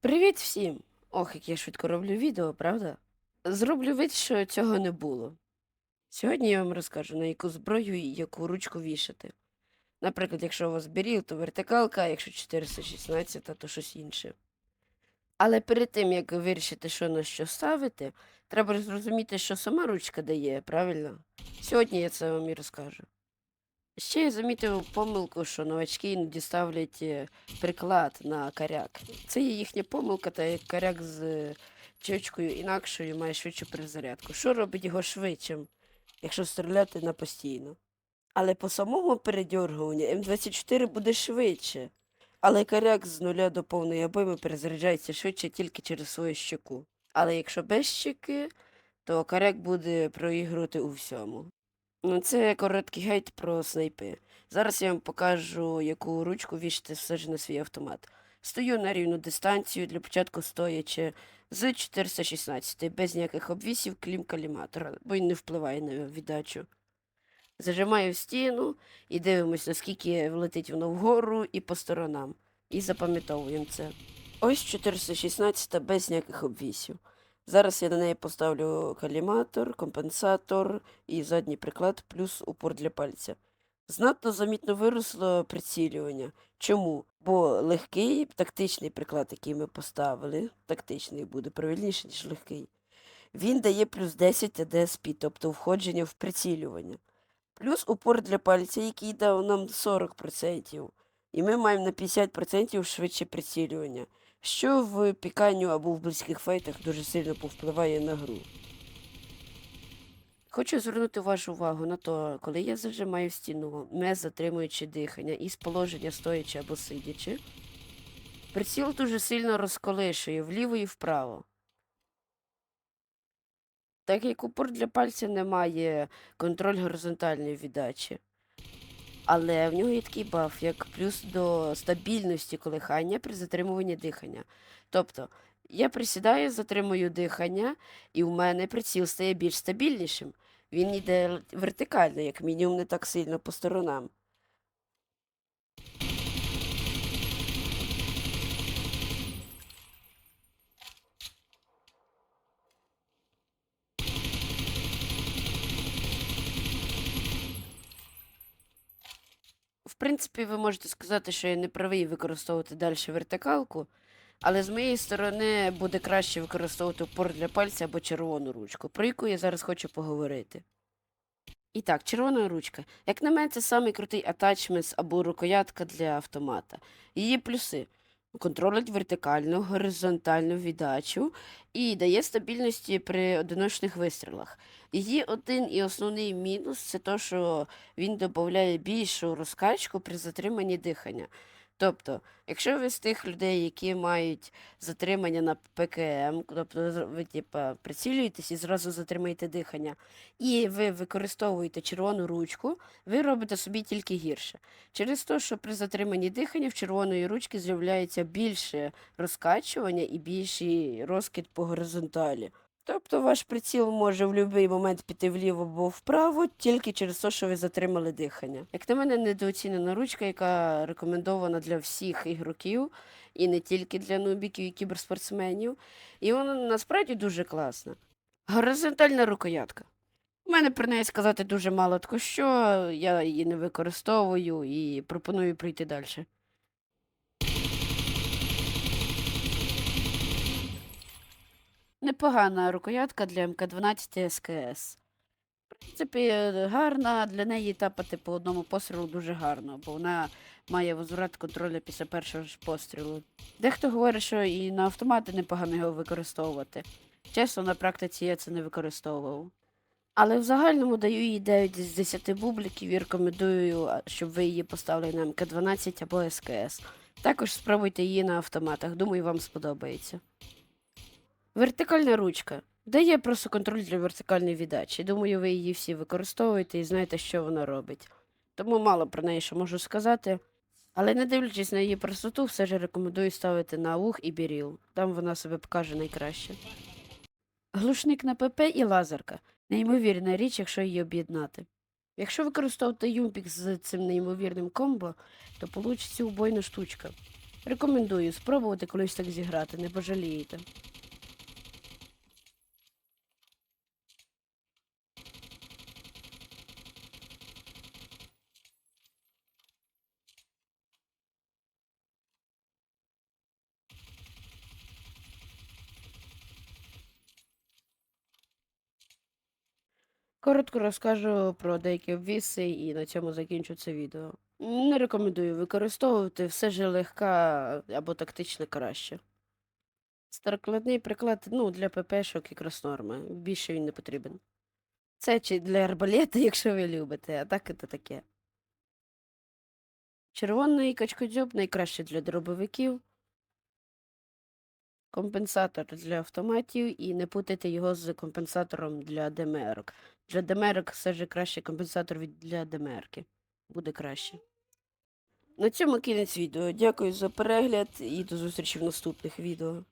Привіт всім! Ох, як я швидко роблю відео, правда? Зроблю вид, що цього не було. Сьогодні я вам розкажу, на яку зброю і яку ручку вішати. Наприклад, якщо у вас біріл, то вертикалка, а якщо 416, то щось інше. Але перед тим, як вирішити, що на що ставити, треба зрозуміти, що сама ручка дає, правильно? Сьогодні я це вам і розкажу. Ще я замітив помилку, що новачки іноді ставлять е, приклад на коряк. Це є їхня помилка, та як коряк з е, чечкою інакшою має швидшу перезарядку. Що робить його швидшим, якщо стріляти на постійно? Але по самому передьоргуванню М24 буде швидше. Але коряк з нуля до повної обойми перезаряджається швидше тільки через свою щеку. Але якщо без щеки, то коряк буде проігрувати у всьому. Ну, це короткий гейт про снайпи. Зараз я вам покажу, яку ручку вішати все ж на свій автомат. Стою на рівну дистанцію, для початку стоячи з 416, без ніяких обвісів, крім каліматора, бо він не впливає на віддачу. Зажимаю в стіну і дивимось, наскільки влетить воно вгору і по сторонам. І запам'ятовуємо це. Ось 416 без ніяких обвісів. Зараз я на неї поставлю каліматор, компенсатор і задній приклад, плюс упор для пальця. Знатно замітно виросло прицілювання. Чому? Бо легкий тактичний приклад, який ми поставили, тактичний буде правильніше, ніж легкий. Він дає плюс 10 ADSP, тобто входження в прицілювання. Плюс упор для пальця, який дав нам 40%. І ми маємо на 50% швидше прицілювання що в піканню або в близьких файтах дуже сильно повпливає на гру. Хочу звернути вашу увагу на те, коли я зажимаю стіну, не затримуючи дихання із положення стоячи або сидячи, приціл дуже сильно розколишує вліво і вправо. Так як упор для пальця не має контроль горизонтальної віддачі. Але в нього є такий баф, як плюс до стабільності колихання при затримуванні дихання. Тобто, я присідаю, затримую дихання, і у мене приціл стає більш стабільнішим. Він йде вертикально, як мінімум, не так сильно по сторонам. Принципі, ви можете сказати, що я не правий використовувати далі вертикалку, але з моєї сторони буде краще використовувати упор для пальця або червону ручку, про яку я зараз хочу поговорити. І так, червона ручка. Як на мене, це самий крутий атачмент або рукоятка для автомата. Її плюси. Контролить вертикальну, горизонтальну віддачу і дає стабільності при одиночних вистрілах. Її один і основний мінус це те, що він додає більшу розкачку при затриманні дихання. Тобто, якщо ви з тих людей, які мають затримання на ПКМ, тобто ви типа, прицілюєтесь і зразу затримаєте дихання, і ви використовуєте червону ручку, ви робите собі тільки гірше. Через те, що при затриманні дихання в червоної ручки з'являється більше розкачування і більший розкид по горизонталі. Тобто ваш приціл може в будь-який момент піти вліво або вправо, тільки через те, що ви затримали дихання. Як на мене, недооцінена ручка, яка рекомендована для всіх ігроків, і не тільки для нубіків і кіберспортсменів. І вона насправді дуже класна. Горизонтальна рукоятка. У мене про неї сказати дуже мало тако що, я її не використовую і пропоную пройти далі. Непогана рукоятка для МК-12 СКС. В принципі, е, гарна, для неї тапати по одному пострілу дуже гарно, бо вона має возврат контролю після першого ж пострілу. Дехто говорить, що і на автомати непогано його використовувати. Чесно, на практиці я це не використовував. Але в загальному даю їй 9 з 10 бубликів і рекомендую, щоб ви її поставили на МК-12 або СКС. Також спробуйте її на автоматах, думаю, вам сподобається. Вертикальна ручка. Дає просто контроль для вертикальної віддачі. Думаю, ви її всі використовуєте і знаєте, що вона робить. Тому мало про неї що можу сказати. Але не дивлячись на її простоту, все ж рекомендую ставити на вух і біріл. Там вона себе покаже найкраще. Глушник на ПП і лазерка. Неймовірна річ, якщо її об'єднати. Якщо використовувати юмпік з цим неймовірним комбо, то получиться убойна штучка. Рекомендую спробувати колись так зіграти, не пожалієте. Коротко розкажу про деякі обвіси і на цьому закінчу це відео. Не рекомендую використовувати все же легка або тактичне краще. Старокладний приклад ну, для ППшок якраз норма. Більше він не потрібен. Це чи для арбалета, якщо ви любите, а так це таке. Червоний качкодзьоб найкраще для дробовиків. Компенсатор для автоматів і не путайте його з компенсатором для ДМРок. Для ДМРок все ж краще компенсатор для ДМРки. Буде краще. На цьому кінець відео. Дякую за перегляд і до зустрічі в наступних відео.